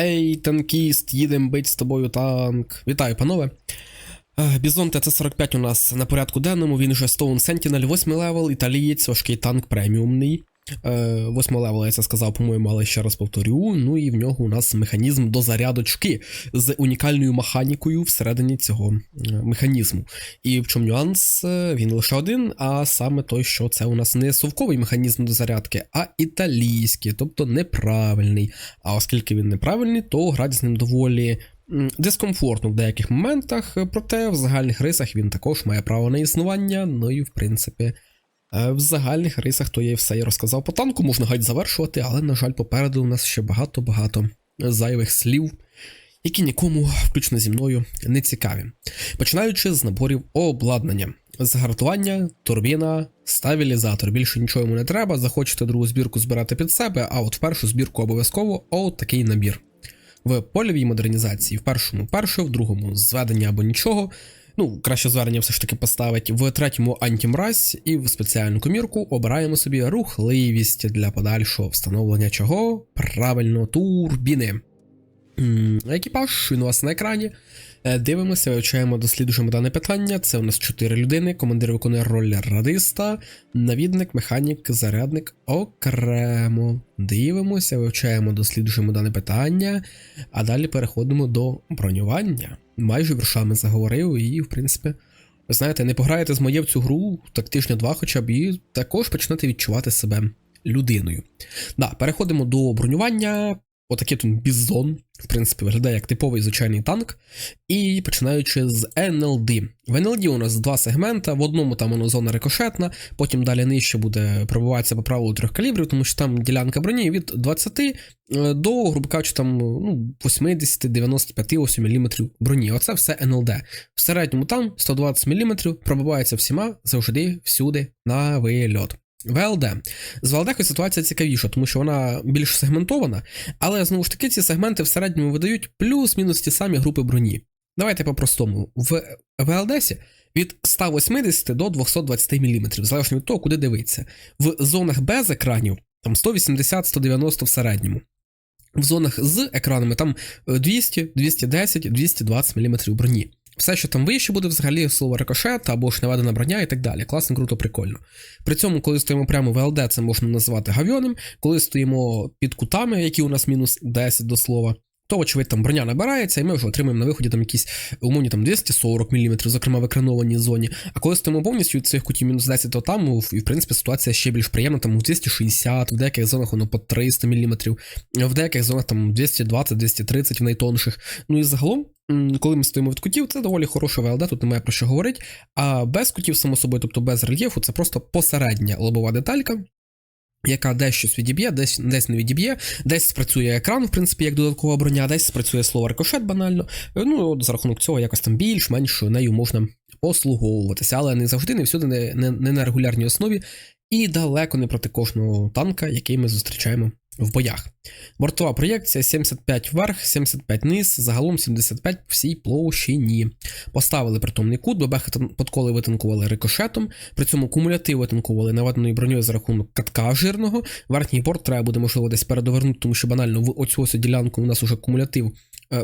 Ей, танкіст, їдем бить з тобою танк. Вітаю, панове. Е, Бізон ТЦ-45 у нас на порядку денному, він вже Stone Sentinel, 8 левел, італієць, важкий танк преміумний. 8 левел, я це сказав, по-моєму, але ще раз повторю. Ну і в нього у нас механізм до зарядочки з унікальною механікою всередині цього е, механізму. І в чому нюанс? Е, Він лише один, а саме той, що це у нас не совковий механізм до зарядки, а італійський, тобто неправильний. А оскільки він неправильний, то грати з ним доволі дискомфортно в деяких моментах, проте в загальних рисах він також має право на існування. Ну і в принципі. Е, В загальних рисах то я і все і розказав по танку, можна гайд завершувати, але, на жаль, попереду у нас ще багато-багато зайвих слів, які нікому, включно зі мною, не цікаві. Починаючи з наборів обладнання. Загартування, турбіна, стабілізатор. Більше нічого йому не треба. Захочете другу збірку збирати під себе, а от в першу збірку обов'язково от такий набір. В польовій модернізації в першому перше, в другому зведення або нічого. Ну, краще звернення все ж таки поставить. В третьому антімразь і в спеціальну комірку обираємо собі рухливість для подальшого встановлення чого? Правильно, турбіни. Екіпаж, він у вас на екрані. Е, Дивимося, вивчаємо, досліджуємо дане питання. Це у нас 4 людини. Командир виконує роль радиста, навідник, механік, зарядник окремо. Дивимося, вивчаємо, досліджуємо дане питання. А далі переходимо до бронювання. Майже віршами заговорив, і, в принципі, ви знаєте, не пограєте з моє в цю гру так тижня два, хоча б і також почнете відчувати себе людиною. Да, переходимо до бронювання. Отакий тут бізон, в принципі, виглядає як типовий звичайний танк. І починаючи з NLD. В NLD у нас два сегмента. В одному там воно зона рикошетна, потім далі нижче буде пробиватися по правилу трьох калібрів, тому що там ділянка броні від 20 е, до, грубо кажучи, там ну, 80-95 ось мм броні. Оце все NLD. В середньому там 120 мм пробивається всіма завжди, всюди на вильот. ВЛД. З ВЛД ситуація цікавіша, тому що вона більш сегментована, але знову ж таки ці сегменти в середньому видають плюс-мінус ті самі групи броні. Давайте по-простому. В ВЛДСі від 180 до 220 мм, залежно від того, куди дивитися. В зонах без екранів там 180-190 в середньому. В зонах з екранами там е, 200, 210, 220 мм броні. Все, що там вище буде, взагалі слово рикошет або ж наведена броня і так далі. Класно, круто, прикольно. При цьому, коли стоїмо прямо в ЛД, це можна назвати гавйоним. Коли стоїмо під кутами, які у нас мінус 10 до слова, то, очевидь, там броня набирається, і ми вже отримаємо на виході там якісь умовні там 240 мм, зокрема в екранованій зоні. А коли стоїмо повністю цих кутів мінус 10, то там, ну, в принципі, ситуація ще більш приємна, там 260, в деяких зонах воно по 300 мм, в деяких зонах там 220-230 в найтонших. Ну і загалом. Коли ми стоїмо від кутів, це доволі хороша ВЛД, тут немає про що говорити. А без кутів, само собою, тобто без рельєфу, це просто посередня лобова деталька, яка десь відіб'є, десь, десь не відіб'є, десь спрацює екран, в принципі, як додаткова броня, десь спрацює слово рикошет банально. Ну, от за рахунок цього якось там більш-менш нею можна послуговуватися, але не завжди, не всюди, не, не, не на регулярній основі, і далеко не проти кожного танка, який ми зустрічаємо в боях. Бортова проєкція 75 вверх, 75 низ, загалом 75 по всій площині. Поставили притомний кут, бебехи подколи витанкували рикошетом, при цьому кумулятив витанкували наведеною броньою за рахунок катка жирного. Верхній борт треба буде, можливо, десь передовернути, тому що банально в оцю ось ділянку у нас уже кумулятив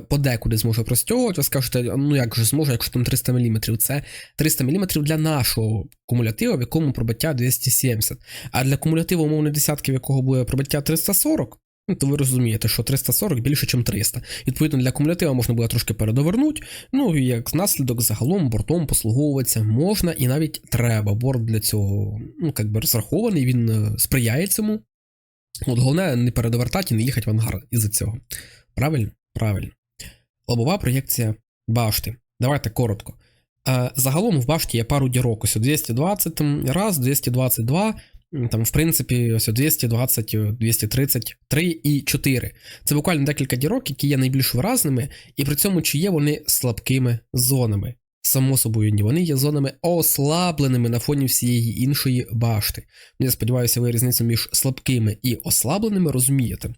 подекуди зможе простягувати. Ви скажете, ну як же зможе, якщо там 300 мм. Це 300 мм для нашого кумулятива, в якому пробиття 270. А для кумулятиву десятки, в якого буде пробиття 340. Ну, то ви розумієте, що 340 більше, ніж 300. Відповідно, для кумулятива можна буде трошки передовернути. Ну і як наслідок, загалом бортом послуговуватися можна і навіть треба. Борт для цього ну, як розрахований, він е, сприяє цьому. От головне не передовертати і не їхати в ангар із-за цього. Правильно? Правильно. Лобова проєкція башти. Давайте коротко. Е, Загалом в башті є пару дірок. Ось 220 там, раз, 222. Там, в принципі, ось 220, 233 і 4. Це буквально декілька дірок, які є найбільш виразними, і при цьому чи є вони слабкими зонами. Само собою, ні, вони є зонами ослабленими на фоні всієї іншої башти. Я сподіваюся, ви різницю між слабкими і ослабленими розумієте.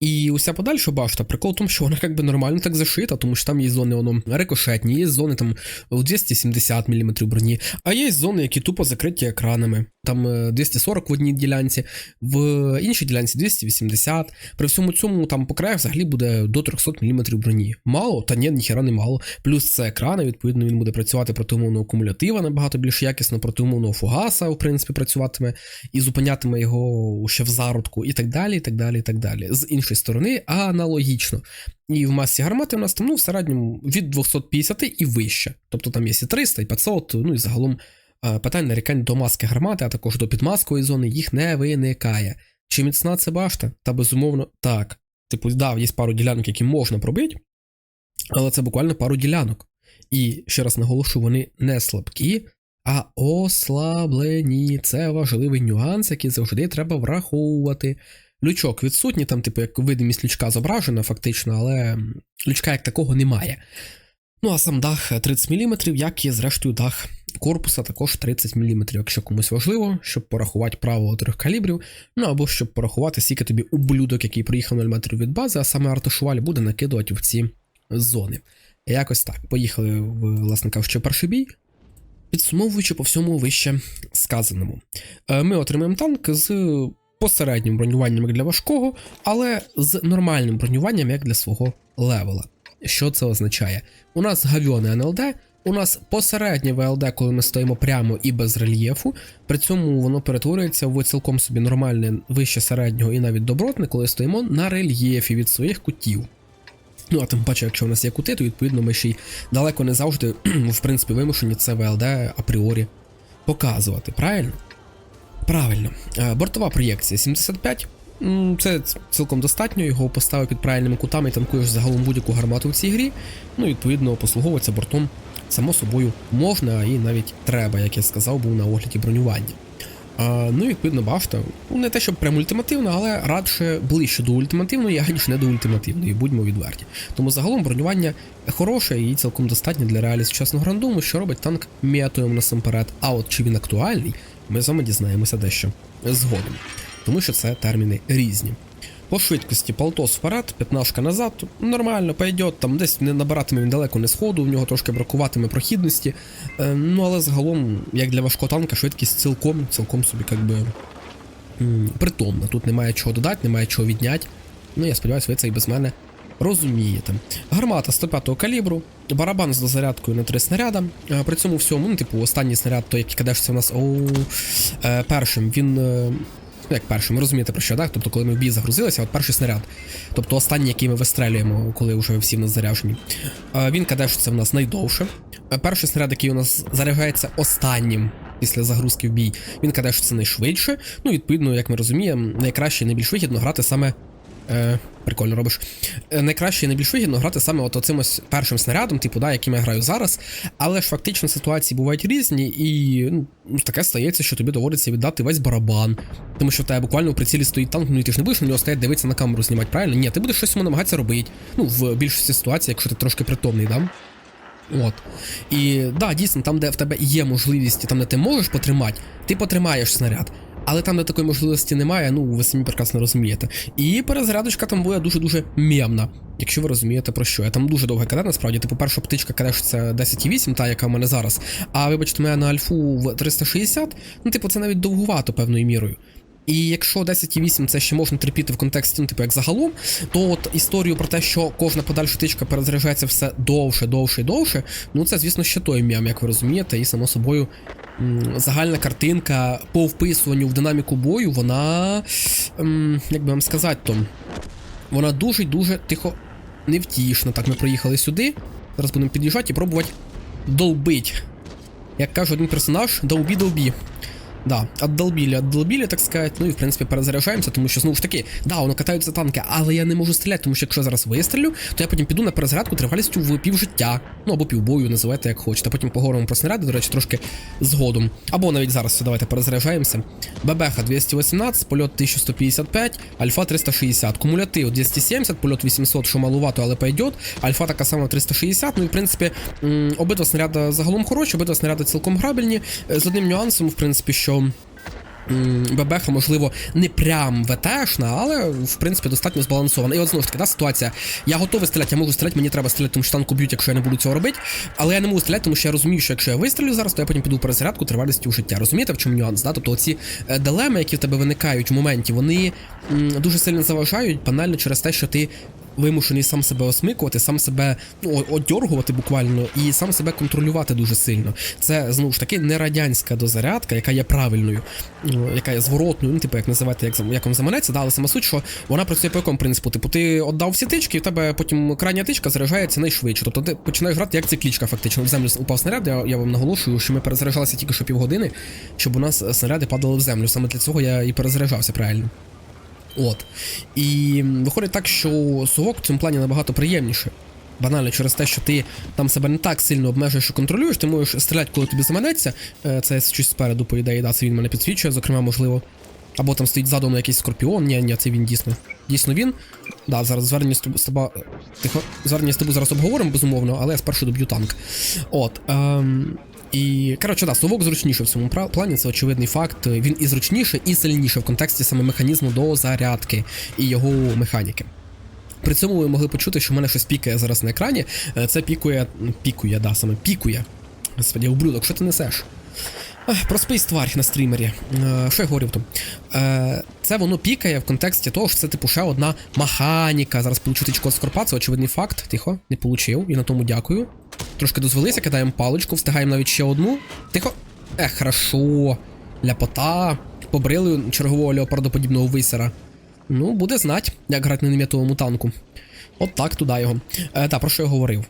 І уся подальша башта, прикол в тому, що вона якби нормально так зашита, тому що там є зони воно рикошетні, є зони там у 270 мм броні, а є зони, які тупо закриті екранами. Там е, 240 в одній ділянці, в іншій ділянці 280. При всьому цьому там по краях взагалі буде до 300 мм броні. Мало, та ні, ніхера не мало. Плюс це екрани, відповідно, він буде працювати проти умовного кумулятива набагато більш якісно, проти умовного фугаса, в принципі, працюватиме і зупинятиме його ще в зародку, і так далі. і так далі, і так далі. З іншої сторони, аналогічно. І в масі гармати у нас там ну, в середньому від 250 і вище. Тобто там є і 300, і 500, ну і загалом е, питань нарікань до маски гармати, а також до підмаскової зони їх не виникає. Чи міцна це башта? Та безумовно так. Типу, да, є пару ділянок, які можна пробити, але це буквально пару ділянок. І ще раз наголошу, вони не слабкі, а ослаблені. Це важливий нюанс, який завжди треба враховувати. Лючок відсутній, там, типу, як видимість лючка зображена, фактично, але лючка як такого немає. Ну, а сам дах 30 мм, як і зрештою дах корпуса, також 30 мм, якщо комусь важливо, щоб порахувати право трьох калібрів, ну або щоб порахувати, скільки тобі ублюдок, який проїхав 0 метрів від бази, а саме артошуваль буде накидувати в ці зони. Якось так. Поїхали, власне кажучи, перший бій. Підсумовуючи по всьому вище сказаному, Е, ми отримаємо танк з посереднім бронюванням як для важкого, але з нормальним бронюванням як для свого левела. Що це означає? У нас гавьоне НЛД, у нас посереднє ВЛД, коли ми стоїмо прямо і без рельєфу. При цьому воно перетворюється в цілком собі нормальне вище середнього і навіть добротне, коли стоїмо на рельєфі від своїх кутів. Ну, а тим паче, якщо в нас є кути, то відповідно ми ще й далеко не завжди, в принципі, вимушені це ВЛД апріорі показувати, правильно? Правильно. Е, Бортова проєкція 75. Це цілком достатньо, його поставив під правильними кутами і танкуєш загалом будь-яку гармату в цій грі. Ну, відповідно, послуговуватися бортом, само собою, можна і навіть треба, як я сказав, був на огляді бронювання. А, ну, і, відповідно, башта. Ну, не те, щоб прям ультимативна, але радше ближче до ультимативної, аніж не до ультимативної, будьмо відверті. Тому загалом бронювання хороше і цілком достатнє для реалії сучасного рандому, що робить танк м'ятою насамперед. А от чи він актуальний, ми з вами дізнаємося дещо згодом, тому що це терміни різні. По швидкості полтос вперед, п'ятнашка назад, нормально, пойдет, там десь не набиратиме він далеко не сходу, в нього трошки бракуватиме прохідності. Е, ну але загалом, як для важкого танка, швидкість цілком, цілком собі як би притомна. Тут немає чого додати, немає чого відняти. Ну я сподіваюся, ви це і без мене розумієте. Гармата 105-го калібру, барабан з дозарядкою на три снаряда. Е, При цьому всьому, ну, типу, останній снаряд, той, який кадешся у нас оу, е, першим, він. Е, Ну, як першим, розумієте про що, так? Тобто, коли ми в бій загрузилися, от перший снаряд. Тобто останній, який ми вистрелюємо, коли вже всі в нас заряджені. Він каже, що це в нас найдовше. Е, Перший снаряд, який у нас заряджається останнім після загрузки в бій, він каже, що це найшвидше. Ну, відповідно, як ми розуміємо, найкраще і найбільш вигідно грати саме. Е, прикольно робиш. Е, найкраще і найбільш вигідно грати саме от оцим ось першим снарядом, типу, да, яким я граю зараз. Але ж фактично ситуації бувають різні, і ну, таке стається, що тобі доводиться віддати весь барабан. Тому що в тебе буквально у прицілі стоїть танк, ну і ти ж не будеш на нього стояти дивитися на камеру знімати, правильно? Ні, ти будеш щось йому намагатися робити. Ну, в більшості ситуацій, якщо ти трошки притомний, да? От. І да, дійсно, там, де в тебе є можливість, там, де ти можеш потримати, ти потримаєш снаряд. Але там, де такої можливості немає, ну ви самі прекрасно розумієте. І перезарядочка там буде дуже-дуже м'ємна, якщо ви розумієте про що. Я там дуже довге КД, насправді, типу, перша птичка це 10,8, та яка в мене зараз. А вибачте, мене на альфу в 360, ну, типу, це навіть довгувато певною мірою. І якщо 10,8 це ще можна терпіти в контексті, ну, типу, як загалом, то от історію про те, що кожна подальша тичка перезаряджається все довше, довше і довше, ну це, звісно, ще той м'ям, як ви розумієте, і само собою загальна картинка по вписуванню в динаміку бою, вона, як би вам сказати, то, вона дуже-дуже тихо невтішна. Так, ми приїхали сюди. Зараз будемо під'їжджати і пробувати долбить. Як каже один персонаж, долбі-долбі. Да, отдолбили, отдолбили, так сказать. Ну і в принципі перезаряджаємося, тому що знову ж таки, да, воно катаються танки, але я не можу стріляти, тому що якщо я зараз вистрілю, то я потім піду на перезарядку тривалістю в півжиття. Ну або півбою, називайте як хочете. Потім поговоримо про снаряди, до речі, трошки згодом. Або навіть зараз все, давайте перезаряджаємося. ББХ 218, польот 1155, альфа 360, кумулятив 270, польот 800, що малувато, але пойдет. Альфа така сама 360. Ну і в принципі, обидва снаряди загалом хороші, обидва снаряди цілком грабельні. Е, З одним нюансом, в принципі, що. М, ББХ, можливо, не прям ВТшна, але в принципі достатньо збалансована. І от знову ж таки, та ситуація. Я готовий стріляти, я можу стріляти, мені треба стріляти, тому що танку б'ють, якщо я не буду цього робити. Але я не можу стріляти, тому що я розумію, що якщо я вистрілю зараз, то я потім піду в перезарядку тривалістю життя. Розумієте, в чому нюанс? Да? Тобто оці е, дилеми, які в тебе виникають в моменті, вони дуже сильно заважають, банально через те, що ти вимушений сам себе осмикувати, сам себе ну, одьоргувати буквально і сам себе контролювати дуже сильно. Це знову ж таки не радянська дозарядка, яка є правильною, ну, яка є зворотною, ну, типу, як називати, як, як вам заманеться, але сама суть, що вона працює по якому принципу. Типу, ти віддав всі тички, і в тебе потім крайня тичка заряджається найшвидше. Тобто ти починаєш грати як циклічка, фактично. В землю упав снаряд. Я, я вам наголошую, що ми перезаряджалися тільки що півгодини, щоб у нас е, снаряди падали в землю. Саме для цього я і перезаряджався правильно. От. І виходить так, що совок в цьому плані набагато приємніше. Банально через те, що ти там себе не так сильно обмежуєш і контролюєш, ти можеш стріляти, коли тобі заманеться. Е, Це щось спереду, по ідеї, да, це він мене підсвічує, зокрема, можливо. Або там стоїть задумно якийсь скорпіон. Ні, ні, це він дійсно. Дійсно він. Да, зараз звернення з тобою з. Тихо. Звернення з тобою зараз обговоримо, безумовно, але я спершу доб'ю танк. От. Ем, і, коротше, да, совок зручніше в цьому плані, це очевидний факт. Він і зручніше, і сильніше в контексті саме механізму до зарядки і його механіки. При цьому ви могли почути, що в мене щось пікає зараз на екрані. Е, Це пікує. Пікує, да, саме пікує. Господи, ублюдок, що ти несеш? Ех, Про спейс тварь на стрімері. Е, Що я говорив там? Е, Це воно пікає в контексті того, що це типу ще одна механіка. Зараз получу тичку від скорпа, це очевидний факт. Тихо, не получив, і на тому дякую. Трошки дозвелися, кидаємо паличку, встигаємо навіть ще одну. Тихо. Е, хорошо. Ляпота. Побрили чергового леопардоподібного висера. Ну, буде знать, як грати на нем'ятовому танку. От так, туди його. Е, та, про що я говорив?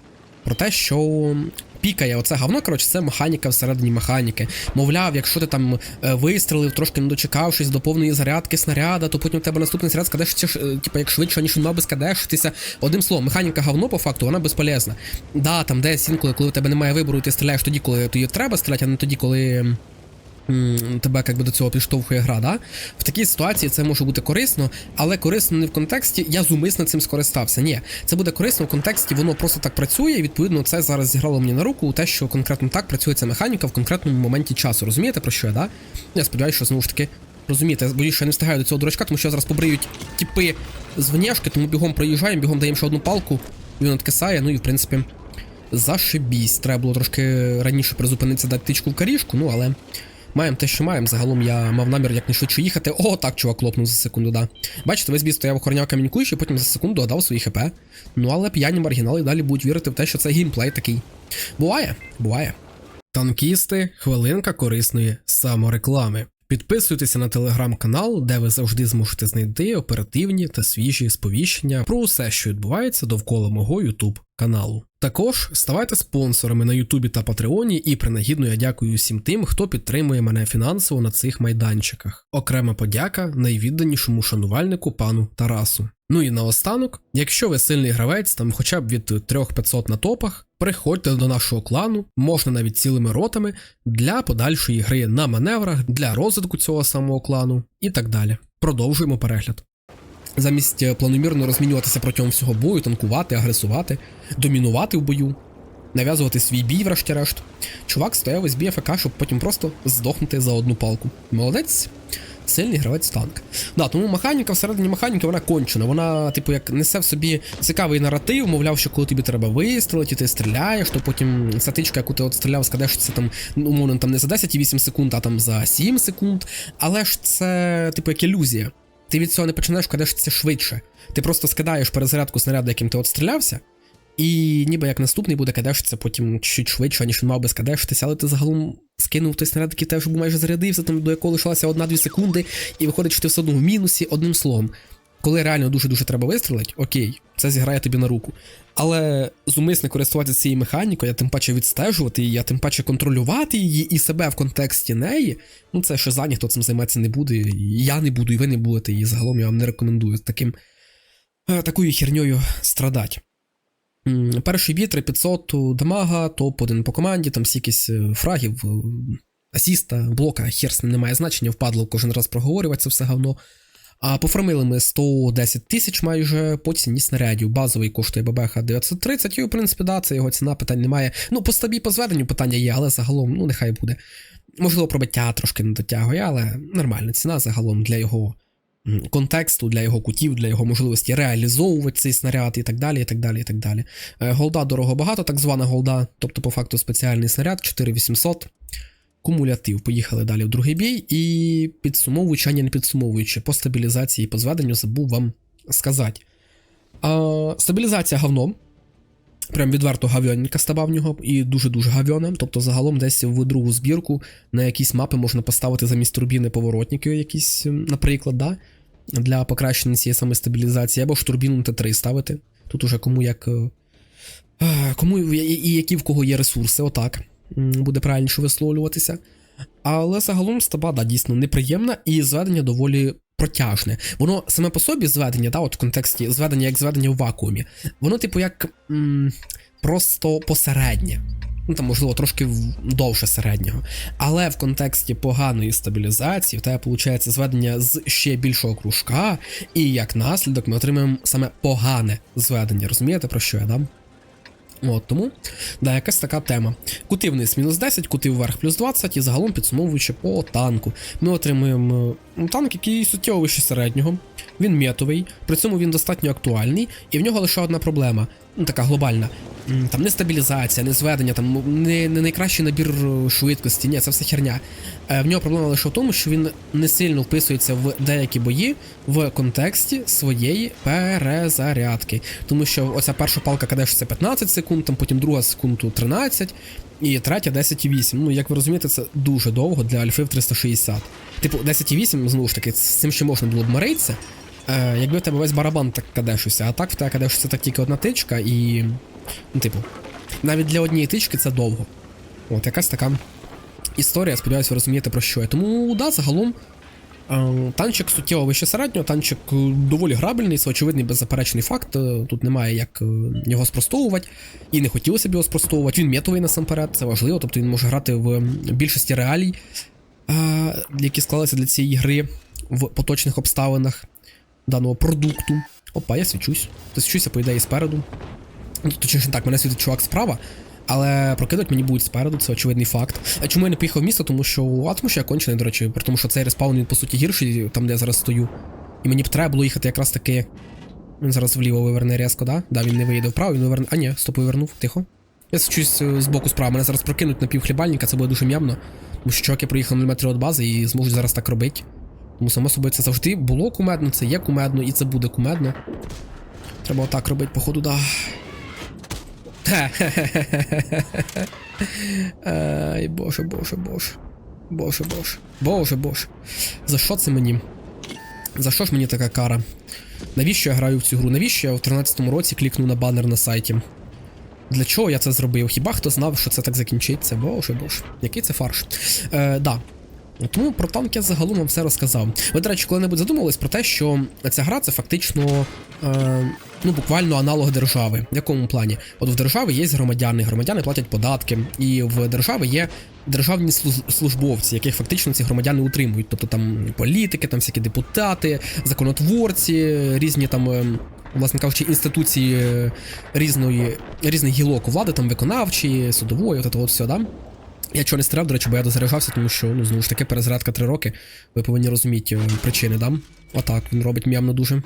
Про те, що пікає оце говно, коротше, це механіка всередині механіки. Мовляв, якщо ти там е, вистрелив, трошки не дочекавшись до повної зарядки снаряда, то потім у тебе наступний снаряд скадешся, е, типу, як швидше, ніж він мав би скадешитися. Одним словом, механіка говно по факту, вона безполезна. Да, там десь інколи, коли у тебе немає вибору, і ти стріляєш тоді, коли тобі треба стріляти, а не тоді, коли. Тебе як би до цього підштовхує гра, да? В такій ситуації це може бути корисно, але корисно не в контексті я зумисно цим скористався. Ні, це буде корисно в контексті, воно просто так працює. І відповідно, це зараз зіграло мені на руку у те, що конкретно так працює ця механіка в конкретному моменті часу. Розумієте про що я, да? Я сподіваюся, що знову ж таки розумієте. Я боюсь, що я не встигаю до цього дурачка, тому що зараз побриють тіпи з внешки, тому бігом проїжджаємо, бігом даємо ще одну палку, він откисає, ну і в принципі. Зашибісь. Треба було трошки раніше призупинитися, дати тичку в карішку, ну але маємо те, що маємо. Загалом я мав намір якнайшвидше їхати. О, так, чувак, лопнув за секунду, да. Бачите, весь бій стояв охороняв камінькуючий, потім за секунду отдав свої хп. Ну але п'яні маргінали далі будуть вірити в те, що це геймплей такий. Буває, буває. Танкісти, хвилинка корисної самореклами. Підписуйтеся на телеграм-канал, де ви завжди зможете знайти оперативні та свіжі сповіщення про усе, що відбувається довкола мого YouTube каналу. Також ставайте спонсорами на Ютубі та Патреоні, і принагідно я дякую всім тим, хто підтримує мене фінансово на цих майданчиках. Окрема подяка найвідданішому шанувальнику пану Тарасу. Ну і наостанок, якщо ви сильний гравець, там хоча б від 3500 на топах, приходьте до нашого клану, можна навіть цілими ротами для подальшої гри на маневрах, для розвитку цього самого клану і так далі. Продовжуємо перегляд. Замість е, планомірно розмінюватися протягом всього бою, танкувати, агресувати, домінувати в бою, нав'язувати свій бій, врешті-решт. Чувак стояв із бій АФК, щоб потім просто здохнути за одну палку. Молодець, сильний гравець танк. Да, тому механіка всередині механіки вона кончена. Вона, типу, як несе в собі цікавий наратив, мовляв, що коли тобі треба вистрілити, ти стріляєш, то потім статичка, яку ти от стріляв, скадешиться там, ну, умовно, там не за 10,8 секунд, а там за 7 секунд. Але ж це, типу, як ілюзія. Ти від цього не починаєш кадешитися швидше. Ти просто скидаєш перезарядку снаряду, яким ти отстрілявся, і ніби як наступний буде кадешитися потім чуть швидше, ніж він мав би скадешитися, але ти загалом скинув той снаряд, який теж майже зарядився, там до якого лишилася 1-2 секунди, і виходить, що ти все одно в мінусі одним словом. Коли реально дуже-дуже треба вистрілити, окей, це зіграє тобі на руку. Але зумисне користуватися цією механікою, а тим паче відстежувати її, а тим паче контролювати її і себе в контексті неї, ну це за ніхто цим займатися не буде. і Я не буду, і ви не будете, і загалом я вам не рекомендую таким, е, такою херньою страдати. Перший бій 3500 дамага, топ-1 по команді, там стількись е, фрагів, е, асіста, блока, хер з ним немає значення, впадло кожен раз проговорювати це все говно. А пофармили ми 110 тисяч майже по ціні снарядів. Базовий коштує ББХ 930, і в принципі, да, це його ціна, питань немає. Ну, по стабі, по зведенню питання є, але загалом, ну, нехай буде. Можливо, пробиття трошки не дотягує, але нормальна ціна загалом для його контексту, для його кутів, для його можливості реалізовувати цей снаряд і так далі. і так далі, і так далі. Е, Голда дорого багато, так звана голда, тобто, по факту, спеціальний снаряд 4800. Кумулятив. Поїхали далі в другий бій. І підсумовуючи, а не підсумовуючи, по стабілізації і по зведенню забув вам сказати. А, стабілізація говном. Прям відверто гавьоненька стаба в нього і дуже-дуже гавьона. Тобто, загалом десь в другу збірку на якісь мапи можна поставити замість турбіни поворотники, якісь, наприклад, да? для покращення цієї саме стабілізації, або ж турбіну Т3 ставити. Тут уже кому як. е, Кому і які в кого є ресурси, отак. Буде правильніше висловлюватися. Але загалом стаба, да, дійсно неприємна, і зведення доволі протяжне. Воно саме по собі зведення, да, от в контексті зведення як зведення в вакуумі, воно, типу, як м, просто посереднє. Ну, там, можливо, трошки довше середнього. Але в контексті поганої стабілізації, в тебе виходить зведення з ще більшого кружка, і як наслідок ми отримаємо саме погане зведення. Розумієте, про що я дам? От тому, да, якась така тема. Кути вниз мінус 10, кути вверх плюс 20, і загалом підсумовуючи по танку. Ми отримуємо е, танк, який суттєво вище середнього. Він метовий, при цьому він достатньо актуальний, і в нього лише одна проблема, ну така глобальна. Там не стабілізація, не зведення, там не, не найкращий набір е, швидкості, ні, це все херня. Е, В нього проблема лише в тому, що він не сильно вписується в деякі бої в контексті своєї перезарядки. Тому що оця перша палка кадешиться 15 секунд, там потім друга секунду 13, і третя 10,8. Ну, як ви розумієте, це дуже довго для альфи в 360. Типу, 10,8, знову ж таки, з цим ще можна було б миритися. Е, якби в тебе весь барабан так кадешився, а так в тебе кадешиться так тільки одна тичка, і. Ну, типу, навіть для однієї тички це довго. От, якась така історія, сподіваюся, ви розумієте про що я. Тому, да, загалом. е, Танчик суттєво вище середнього, танчик е, доволі грабельний, це очевидний беззаперечний факт. Тут немає як його спростовувати, і не хотілося б його спростовувати. Він метовий насамперед, це важливо, тобто він може грати в більшості реалій, які склалися для цієї гри в поточних обставинах даного продукту. Опа, я свічусь. То свічуся, по спереду. Ну, точніше так, мене світить чувак справа, але прокидати мені будуть спереду, це очевидний факт. А чому я не поїхав в місто? Тому що. А тому що я кончений, до речі, тому, що цей респаун він по суті гірший, там де я зараз стою. І мені б треба було їхати якраз таки. Він зараз вліво виверне різко, да? Да, він не виїде вправо, він виверне. А ні, стоп, вивернув, тихо. Я свічусь е, з боку справа, мене зараз прокинуть на півхлібальника, це буде дуже м'ямно. Тому що чуваки проїхали на метрі від бази і зможуть зараз так робити. Тому само собою це завжди було кумедно, це є кумедно і це буде кумедно. Треба отак робити, походу, да. Ай, боже, боже, боже. Боже, боже. Боже, боже. За що це мені? За що ж мені така кара? Навіщо я граю в цю гру? Навіщо я в 13-му році клікнув на банер на сайті? Для чого я це зробив? Хіба хто знав, що це так закінчиться? Боже, боже. Який це фарш? Е, да. Тому про танк я загалом вам все розказав. Ви, до речі, коли-небудь задумувались про те, що ця гра це фактично е, ну, буквально аналог держави. В якому плані? От в держави є громадяни, громадяни платять податки, і в держави є державні службовці, яких фактично ці громадяни утримують. Тобто там політики, там всякі депутати, законотворці, різні там. е, Власне кажучи, інституції е, різної, різних гілок влади, там виконавчі, судової, от це от все, да? Я чого не стріляв, до речі, бо я дозаряджався, тому що, ну, знову ж таки, перезарядка 3 роки. Ви повинні розуміти е, причини, да? Отак він робить м'ямно дуже.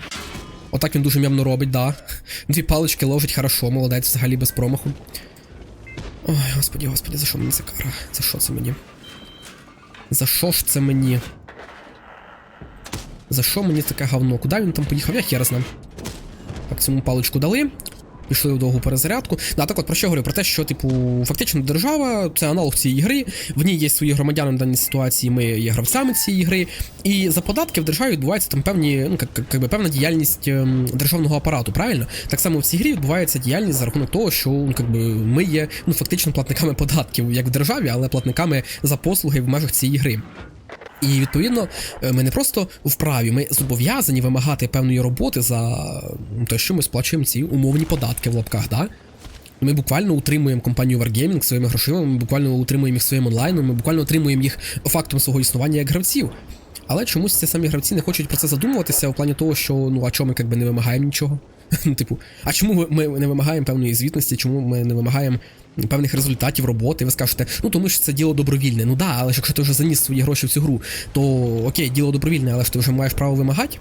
Отак він дуже м'ямно робить, да. Дві палички ложить хорошо, молодець, взагалі без промаху. Ой, господі, господі, за що мені це кара? За що це мені? За що ж це мені? За що мені таке говно? Куди він там поїхав? Я хер знаю. Так, цьому паличку дали. Пішли в довгу перезарядку. Да, так от про що я говорю? Про те, що, типу, фактично держава це аналог цієї гри. В ній є свої громадяни в даній ситуації, ми є гравцями цієї гри. І за податки в державі відбувається там певні, ну, як, як, би, певна діяльність ем, державного апарату, правильно? Так само в цій грі відбувається діяльність за рахунок того, що ну, як би, ми є ну, фактично платниками податків, як в державі, але платниками за послуги в межах цієї гри. І відповідно, е, ми не просто вправі, ми зобов'язані вимагати певної роботи за те, що ми сплачуємо ці умовні податки в лапках, да? Ми буквально утримуємо компанію Wargaming своїми грошима, ми буквально утримуємо їх своїм онлайном, ми буквально утримуємо їх фактом свого існування як гравців. Але чомусь ці самі гравці не хочуть про це задумуватися в плані того, що ну а чому ми якби не вимагаємо нічого. Ну, типу, а чому ми не вимагаємо певної звітності, чому ми не вимагаємо певних результатів роботи? Ви скажете, ну тому що це діло добровільне. Ну да, але якщо ти вже заніс свої гроші в цю гру, то окей, діло добровільне, але ж ти вже маєш право вимагати.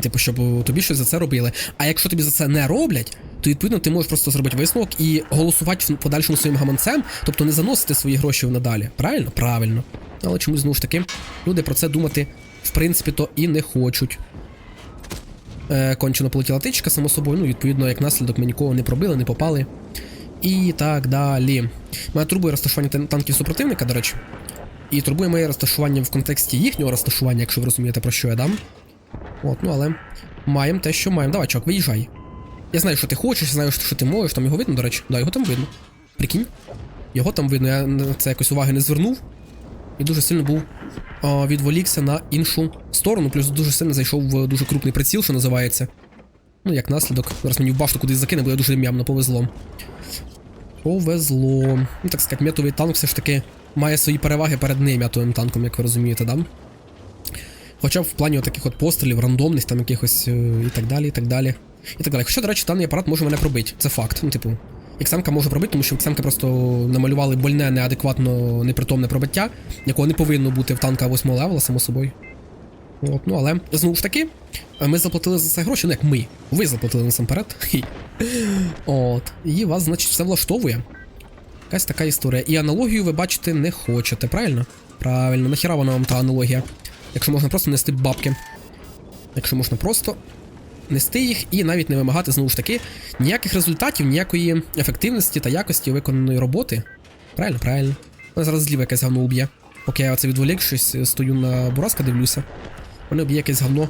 Типу, щоб тобі щось за це робили. А якщо тобі за це не роблять, то відповідно ти можеш просто зробити висновок і голосувати в подальшому своїм гаманцем, тобто не заносити свої гроші надалі. Правильно? Правильно. Але чомусь знову ж таки, люди про це думати, в принципі, то і не хочуть. Е, кончено полетіла тичка, само собою, ну, відповідно, як наслідок ми нікого не пробили, не попали. І так далі. Мене турбує розташування танків супротивника, до речі. І турбує моє розташування в контексті їхнього розташування, якщо ви розумієте, про що я дам. От, ну але маємо те, що маємо. Давай, чувак, виїжджай. Я знаю, що ти хочеш, я знаю, що ти можеш, там його видно, до речі. Да, його там видно. Прикинь. Його там видно, я на це якось уваги не звернув. І дуже сильно був а, відволікся на іншу сторону, плюс дуже сильно зайшов в дуже крупний приціл, що називається. Ну, як наслідок. Зараз мені в башту кудись закине, бо я дуже м'ямно повезло. Повезло. Ну, так сказати, м'ятовий танк все ж таки має свої переваги перед нем'ятовим танком, як ви розумієте, да? Хоча б в плані таких от пострілів, рандомних там якихось е, і так далі, і так далі. І так далі. Хоча, до речі, даний апарат може мене пробити. Це факт. Ну, типу, Іксемка може пробити, тому що Іксемка просто намалювали больне, неадекватно непритомне пробиття, якого не повинно бути в танка 8 левела, само собою. От, ну але знову ж таки, ми заплатили за це гроші, ну як ми. Ви заплатили насамперед. От. І вас, значить, все влаштовує. Якась така історія. І аналогію ви бачити не хочете, правильно? Правильно, нахіра вона вам та аналогія. Якщо можна просто нести бабки. Якщо можна просто нести їх і навіть не вимагати знову ж таки ніяких результатів, ніякої ефективності та якості виконаної роботи. Правильно, правильно. Мене зараз зліва якесь говно уб'є. Поки я оце відволікшись, стою на Бураска, дивлюся. Мене б'є якесь говно.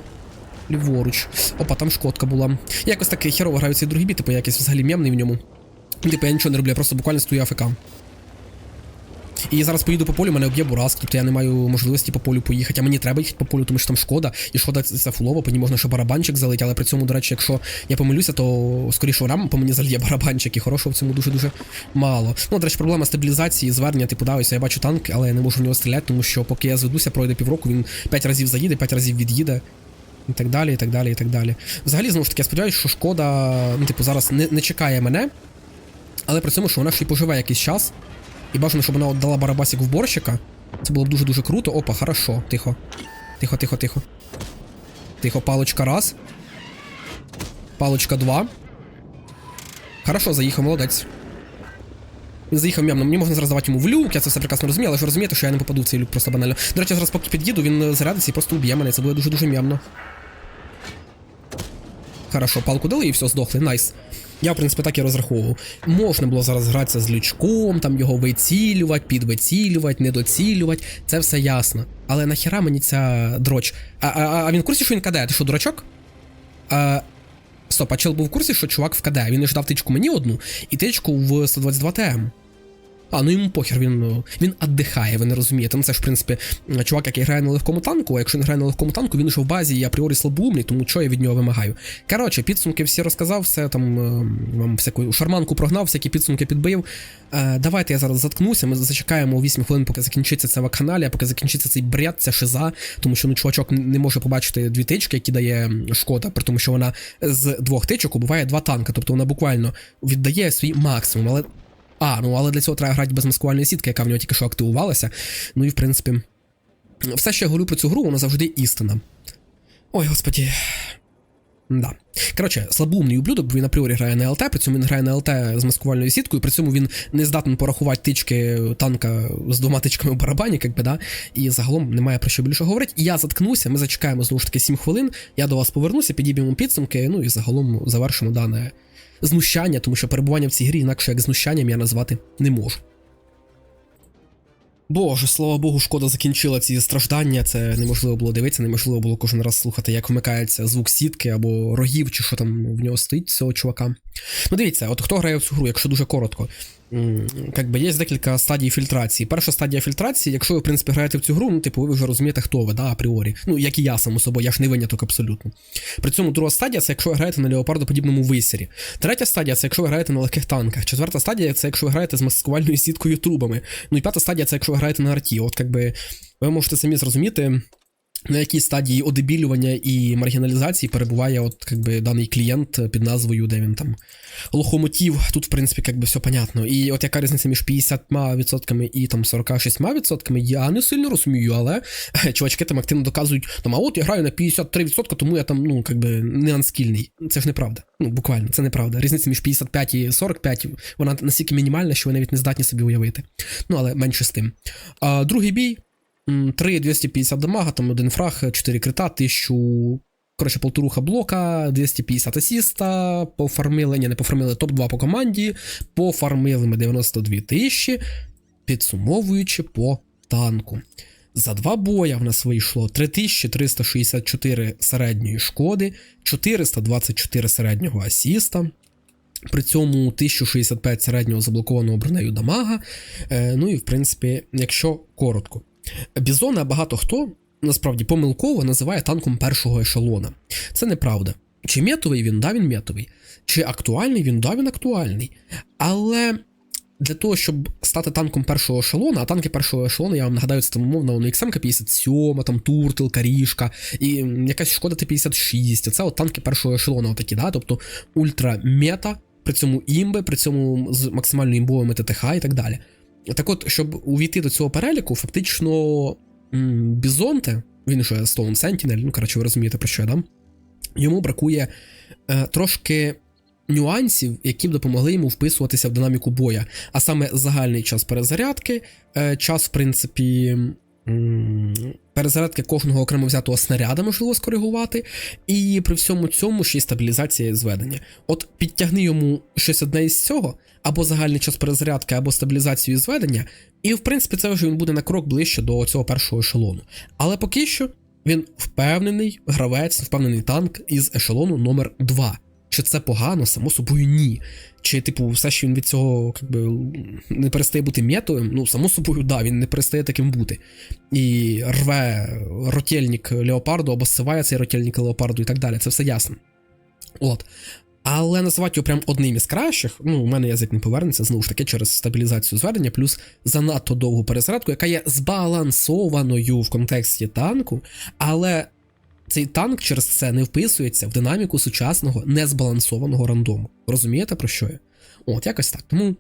Ліворуч. Опа, там шкодка була. Якось так херово граю цей другий бій, типу якийсь взагалі м'ємний в ньому. Типу я нічого не роблю, я просто буквально стою АФК. І я зараз поїду по полю, мене об'є Бурас, тобто я не маю можливості по полю поїхати. А мені треба їхати по полю, тому що там шкода, і шкода це фулово, по ній можна ще барабанчик залити, але при цьому, до речі, якщо я помилюся, то скоріше рам по мені зальє барабанчик, і хорошого в цьому дуже-дуже мало. Ну, до речі, проблема стабілізації, звернення, типу, да, ось я бачу танк, але я не можу в нього стріляти, тому що поки я зведуся, пройде півроку, він 5 разів заїде, 5 разів від'їде. І так далі, і так далі, і так далі. Взагалі, знову ж таки, я сподіваюся, що шкода, ну, типу, зараз не, не чекає мене, але при цьому, що вона ще й поживе якийсь час. І бажано, щоб вона отдала барабасик в борщика. Це було б дуже-дуже круто. Опа, хорошо, тихо. Тихо, тихо, тихо. Тихо, палочка раз. Палочка два. Хорошо, заїхав, молодець. Він заїхав м'ямно. Мені можна зараз давати йому в люк, я це все прекрасно розумію, але ж розумієте, що я не попаду в цей люк просто банально. До речі, зараз поки під'їду, він е, зарядиться і просто уб'є мене. Це буде дуже-дуже м'ямно. Хорошо, палку дали і все, здохли, найс. Я, в принципі, так і розраховував. Можна було зараз гратися з лючком, там його вицілювати, підвицілювати, недоцілювати, це все ясно. Але нахіра мені ця дроч. А, а, а він в курсі, що він каде? Ти що, дурачок? А, стоп, а чел був в курсі, що чувак в КД. Він ж дав тичку мені одну і тичку в 122 ТМ. А, ну йому похер, він він віддихає, ви не розумієте. Ну це ж, в принципі, чувак, який грає на легкому танку, а якщо він грає на легкому танку, він уже в базі і апріорі слабоумний, тому що я від нього вимагаю. Коротше, підсумки всі розказав, все там е, вам всяку шарманку прогнав, всякі підсумки підбив. Е, давайте я зараз заткнуся. Ми зачекаємо 8 хвилин, поки закінчиться це вакханалія, поки закінчиться цей бред, ця шиза, тому що ну чувачок не може побачити дві тички, які дає шкода, при тому, що вона з двох тичок убиває два танка, тобто вона буквально віддає свій максимум, але. А, ну але для цього треба грати без маскувальної сітки, яка в нього тільки що активувалася. Ну і в принципі, все, що я говорю про цю гру, воно завжди істина. Ой, господі. Да. Коротше, слабоумний ублюдок, бо він апріорі грає на ЛТ, при цьому він грає на ЛТ з маскувальною сіткою, при цьому він не здатний порахувати тички танка з двома тичками в барабані, якби, да, і загалом немає про що більше говорити. Я заткнуся, ми зачекаємо знову ж таки 7 хвилин, я до вас повернуся, підіб'ємо підсумки, ну і загалом завершимо дане знущання, тому що перебування в цій грі інакше як знущанням я назвати не можу. Боже, слава Богу, шкода закінчила ці страждання. Це неможливо було дивитися, неможливо було кожен раз слухати, як вмикається звук сітки або рогів, чи що там в нього стоїть цього чувака. Ну, дивіться, от хто грає в цю гру, якщо дуже коротко. Как би є декілька стадій фільтрації. Перша стадія фільтрації, якщо ви, в принципі, граєте в цю гру, ну, типу, ви вже розумієте, хто ви, да, апріорі. Ну, як і я, само собою, я ж не виняток абсолютно. При цьому друга стадія це якщо ви граєте на леопардоподібному висірі. Третя стадія це якщо ви граєте на легких танках. Четверта стадія це якщо ви граєте з маскувальною сіткою трубами. Ну і п'ята стадія це якщо ви граєте на арті. От, як би, ви можете самі зрозуміти. На якій стадії одебілювання і маргіналізації перебуває от, как би, даний клієнт під назвою, де він там лохомотив. Тут, в принципі, как би, все понятно. І от яка різниця між 50% і там 46%, я не сильно розумію, але чувачки там активно доказують, там, а от я граю на 53%, тому я там, ну, как би, не анскільний. Це ж неправда. Ну, буквально, це неправда. Різниця між 55 і 45, вона настільки мінімальна, що ви навіть не здатні собі уявити. Ну, але менше з тим. А, другий бій. 3 250 дамага, там один фраг, 4 крита, 1000, коротше, полторуха блока, 250 асіста, пофармили, ні, не пофармили топ-2 по команді, пофармили ми 92 тисячі, підсумовуючи по танку. За два боя в нас вийшло 3364 середньої шкоди, 424 середнього асіста. При цьому 1065 середнього заблокованого бронею дамага. Е, ну і в принципі, якщо коротко. Бізона багато хто насправді помилково називає танком першого ешелона. Це неправда. Чи метовий він, да, він метовий. Чи актуальний він, да, він актуальний. Але для того, щоб стати танком першого ешелона, а танки першого ешелона, я вам нагадаю, це там умовно ну, XM 57, там Туртл, Карішка, і якась шкода Т-56. Це от танки першого ешелона, отакі, да? тобто ультра-мета, при цьому імби, при цьому з максимально імбовими ТТХ і так далі. Так от, щоб увійти до цього переліку, фактично Бізонте, він же Stone Sentinel, ну коротше, ви розумієте, про що я дам. Йому бракує е, трошки нюансів, які б допомогли йому вписуватися в динаміку боя. А саме загальний час перезарядки, е, час, в принципі, перезарядки кожного окремо взятого снаряда можливо скоригувати, і при всьому цьому ще й стабілізація зведення. От підтягни йому щось одне із цього, або загальний час перезарядки, або стабілізацію і зведення, і в принципі це вже він буде на крок ближче до цього першого ешелону. Але поки що він впевнений гравець, впевнений танк із ешелону номер 2 Чи це погано, само собою ні. Чи, типу, все, що він від цього как би, не перестає бути метовим, ну, само собою, да, він не перестає таким бути. І рве ротельник Леопарду, або зсиває цей ротельник Леопарду і так далі. Це все ясно. От. Але називати його прям одним із кращих, ну, у мене язик не повернеться, знову ж таки, через стабілізацію зведення, плюс занадто довгу перезарядку, яка є збалансованою в контексті танку, але цей танк через це не вписується в динаміку сучасного незбалансованого рандому. Розумієте про що я? От, якось так. Тому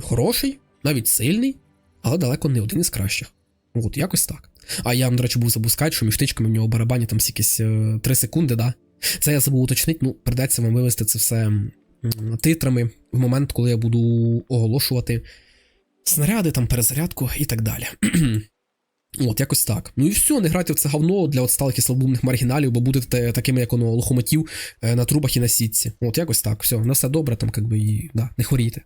хороший, навіть сильний, але далеко не один із кращих. От, якось так. А я до речі, був забув сказати, що між тичками в нього барабані там якісь 3 секунди, да? Це я забув уточнити, ну, придеться вам вивести це все титрами в момент, коли я буду оголошувати снаряди, там перезарядку і так далі. От, якось так. Ну і все, не грайте в це говно для от сталих і слабумних маргіналів, бо будете такими, як воно, лохомотів е, на трубах і на сітці. От, якось так. Все, на все добре, там, как би, і да, не хворійте.